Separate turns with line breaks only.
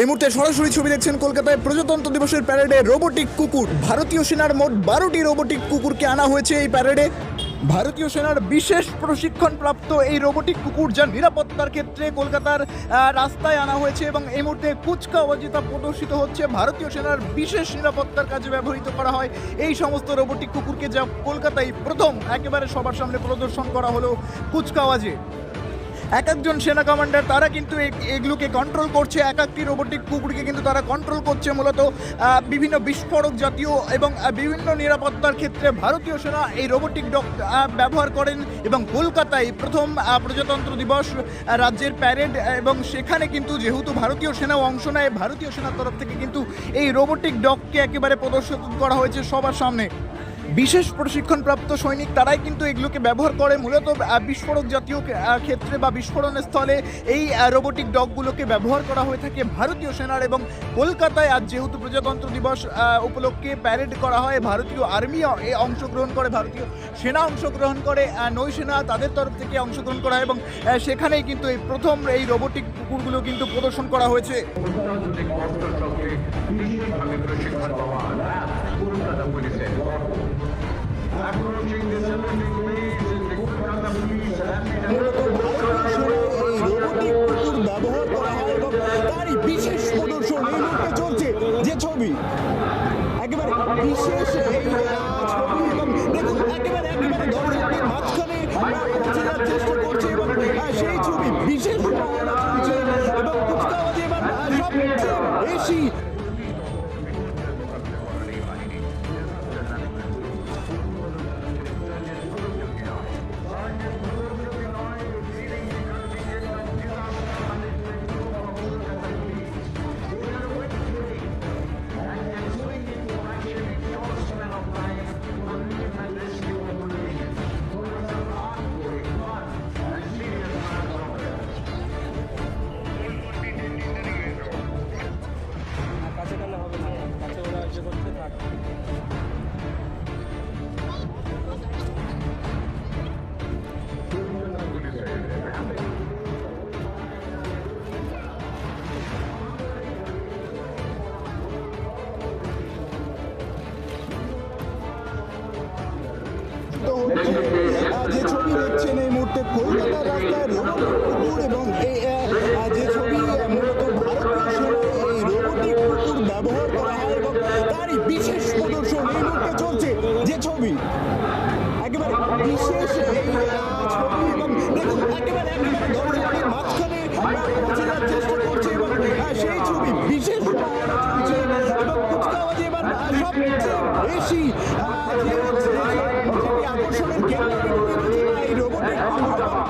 এই মুহূর্তে সরাসরি ছবি দেখছেন কলকাতায় প্রজাতন্ত্র দিবসের প্যারেডে রোবোটিক কুকুর। ভারতীয় সেনার মোট বারোটি রোবোটিক কুকুরকে আনা হয়েছে এই প্যারেডে ভারতীয় সেনার বিশেষ প্রশিক্ষণপ্রাপ্ত এই রোবোটিক কুকুর যা নিরাপত্তার ক্ষেত্রে কলকাতার রাস্তায় আনা হয়েছে এবং এই মুহূর্তে কুচকাওয়াজি তা প্রদর্শিত হচ্ছে। ভারতীয় সেনার বিশেষ নিরাপত্তার কাজে ব্যবহৃত করা হয়। এই সমস্ত রোবোটিক কুকুরকে যা কলকাতায় প্রথম একেবারে সবার সামনে প্রদর্শন করা হলো কুচকাওয়াজে এক একজন সেনা কমান্ডার তারা কিন্তু এগুলোকে কন্ট্রোল করছে। এক একটি রোবোটিক কুকুরকে কিন্তু তারা কন্ট্রোল করছে মূলত। বিভিন্ন বিস্ফোরক জাতীয় এবং বিভিন্ন নিরাপত্তার ক্ষেত্রে ভারতীয় সেনা এই রোবোটিক আহ, ব্যবহার করেন এবং কলকাতায় প্রথম প্রজাতন্ত্র দিবস রাজ্যের প্যারেড এবং সেখানে কিন্তু যেহেতু ভারতীয় সেনাও অংশ নেয় ভারতীয় সেনার তরফ থেকে কিন্তু এই রোবোটিক ডগকে একেবারে প্রদর্শন করা হয়েছে সবার সামনে। বিশেষ প্রশিক্ষণপ্রাপ্ত সৈনিক তারাই কিন্তু এগুলোকে ব্যবহার করে। মূলত বিস্ফোরক জাতীয় ক্ষেত্রে বা বিস্ফোরণ স্থলে এই রোবোটিক ডগগুলোকে ব্যবহার করা হয়ে থাকে ভারতীয় সেনার এবং কলকাতায় আজ যেহেতু প্রজাতন্ত্র দিবস উপলক্ষে প্যারেড করা হয়, ভারতীয় আর্মি এ অংশগ্রহণ করে, ভারতীয় সেনা অংশগ্রহণ করে নৌসেনা তাদের তরফ থেকে অংশগ্রহণ করা হয় এবং সেখানেই কিন্তু এই প্রথম এই রোবোটিক কুকুরগুলো কিন্তু প্রদর্শন করা হয়েছে।
কলকাতা পুলিশের Approaching the celebrating police in the Kolkata Police
মূলত ভারতীয় এই রোবোটিক কুকুর ব্যবহার করা হয় এবং তারই বিশেষ প্রদর্শন এই মুহূর্তে চলছে যে ছবি একেবারে বিশেষ এই ছবি এবং দেখুন একেবারে একেবারে দর্শকদের মাঝখানে পৌঁছে যাওয়ার চেষ্টা করছে এবং সেই ছবি বিশেষ এবং কুচকাওয়াজি এবার সবচেয়ে বেশি তো হচ্ছে যে ছবি দেখছেন এই মুহূর্তে কলকাতার রাস্তায় রোবট কুকুর এবং এই যে ছবি মূলত ভারতীয় সেনায় এই রোবোটিক কুকুর ব্যবহার করা হয় এবং তারই বিশেষ প্রদর্শন এই মুহূর্তে চলছে যে ছবি। একেবারে বিশেষ এই ছবি এবং দেখুন, একেবারে একেবারে দর্শকদের মাঝখানে পৌঁছে চেষ্টা করছে এবং সেই ছবি বিশেষ এবং কুচকাওয়াজি এবার সবচেয়ে বেশি বিজেপি কেন্দ্র। এই রোবটের